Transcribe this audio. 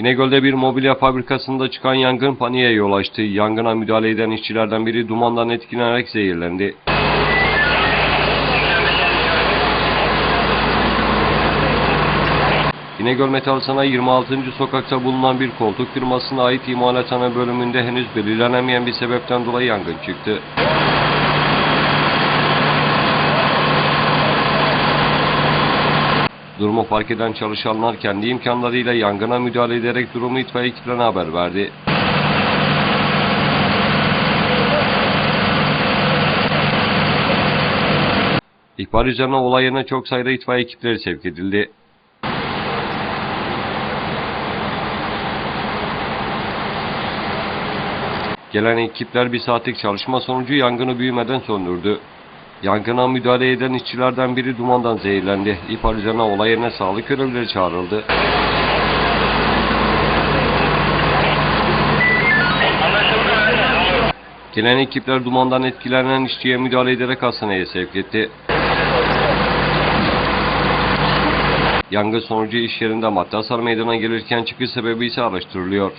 İnegöl'de bir mobilya fabrikasında çıkan yangın paniğe yol açtı. Yangına müdahale eden işçilerden biri dumandan etkilenerek zehirlendi. İnegöl Metal Sanayi 26. sokakta bulunan bir koltuk firmasına ait imalathane bölümünde henüz belirlenemeyen bir sebepten dolayı yangın çıktı. Durumu fark eden çalışanlar kendi imkanlarıyla yangına müdahale ederek durumu itfaiye ekiplerine haber verdi. İhbar üzerine olay yerine çok sayıda itfaiye ekipleri sevk edildi. Gelen ekipler bir saatlik çalışma sonucu yangını büyümeden söndürdü. Yangına müdahale eden işçilerden biri dumandan zehirlendi. İhbar üzerine olay yerine sağlık görevlileri çağrıldı. Gelen ekipler dumandan etkilenen işçiye müdahale ederek hastaneye sevk etti. Yangın sonucu iş yerinde madde hasar meydana gelirken çıkış sebebi ise araştırılıyor.